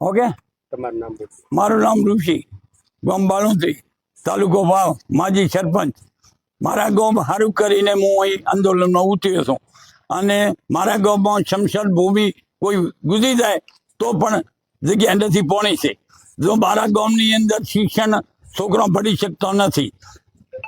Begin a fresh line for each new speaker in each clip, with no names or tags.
Okay તમારું નામ
મારું નામ ઋષિ ગામ બાલુંત્રી તાલુકો ભાવ માજી સરપંચ. મારા ગામ સારું કરીને હું અહીં આંદોલનમાં ઉતર્યો છું. અને મારા ગામમાં શમશાન ભૂમિ કોઈ ગુજરી જાય તો પણ જગ્યા નથી પોણી છે. જો મારા ગામની અંદર શિક્ષણ છોકરો ભણી શકતો નથી.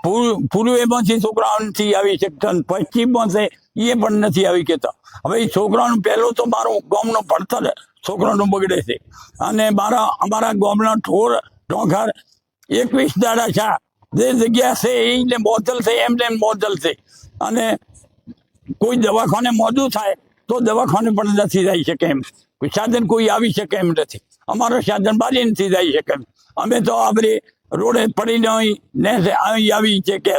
પૂર્વ પૂર્વેમાંથી છોકરાઓ નથી આવી શકતા અને પશ્ચિમમાં છે એ પણ નથી આવી કહેતા. હવે એ છોકરાનું પહેલું તો મારું ગામનું ભણતર છોકરાનું બગડે છે. અને મારા, અમારા ગામના ઠોર ઢોંઘર એકવીસ દાડા છે. જે જગ્યા છે એને બોતલ છે, એમને એમ બોતલ છે. અને કોઈ દવાખાને મોડું થાય, તો દવાખાને પણ નથી જઈ શકે એમ. સાધન કોઈ આવી શકે એમ નથી. અમારો સાધન બારી નથી જઈ શકે એમ. અમે તો આપણે રોડે પડીને અહીં ને અહીં આવી છે કે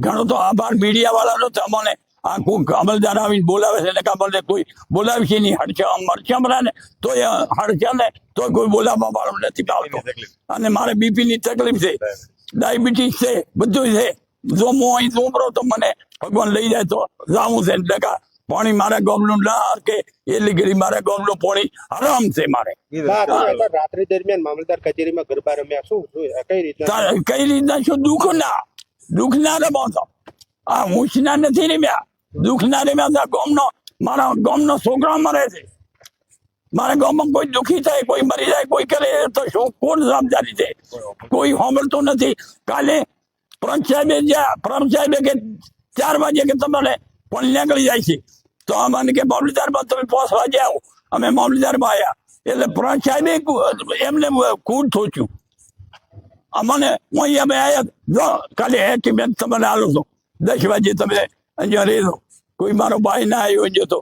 ઘણો તો આભાર મીડિયાવાળાનો તો અમને આ કોઈ અમલદાર આવીને બોલાવે છે એટલે અમલને કોઈ બોલાવે છે નહીં હડચા મરચા ને તો એ હડચા ને તો કોઈ બોલાવવા વાળો નથી આવતો અને મારે બીપીની તકલીફ છે ડાયાબિટીસ છે બધું છે. જો હું અહીં સોંપરો તો મને ભગવાન લઈ જાય તો જાવું છે ટકા પાણી મારા ગામનું ના કે એટલી લીગરી મારા ગામનું પાણી હરામ છે મારે.
રાત્રિ દરમિયાન મામલતદાર કચેરીમાં ગરબા રમ્યા શું કઈ રીતના?
કઈ રીતના શું દુઃખ ના દુઃખ ના રમાતો આ હું નથી રમ્યા. દુઃખ ના રમ્યા ગામનો, મારા ગોમનો છોકરા મરે છે. મારા ગામમાં કોઈ દુઃખી થાય, કોઈ મરી જાય, કોઈ કરે, તો શું, કોણ જવાબદારી છે? કોઈ સાંભળતું નથી. કાલે પ્રમ સાહેબે જ્યાં, પ્રમ સાહેબે કે ચાર વાગે કે તમારે પણ નીકળી જાય છે. તો અમને કે મામલતદારમાં તમે પાંચ વાગે આવો. અમે મામલતદારમાં આવ્યા એટલે પ્રંત સાહેબે એમને કૂડ થોચ્યું. અમને અહીં અહીંયા આવ્યા જો કાલે હેઠી મેં તમને આલો છો. દસ વાગે તમે અહીંયા રહેજો. કોઈ મારો ભાઈ ના આવ્યો જો તો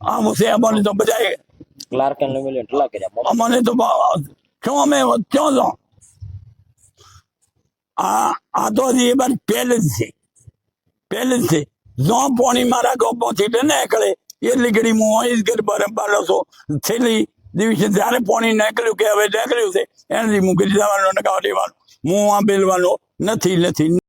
આમ છે અમને તો બધા
ક્લાર્ક એન્ડ મિલિયન કેટલા કર્યા
અમને તો છો અમે છો છો. આ આ તો હજી એ બાર પહેલે જ છે. પહેલે જ છે. જો પોણી મારા ગોપમાંથી ને નીકળે એટલી ઘડી હું અહીં ઘર બરાબર છો. છેલ્લી દિવસે જ્યારે પોણી નીકળ્યું કે હવે નીકળ્યું છે એનાથી હું ઘડી જવાનો નકાવ લેવાનો હું આ બેલવાનો નથી નથી.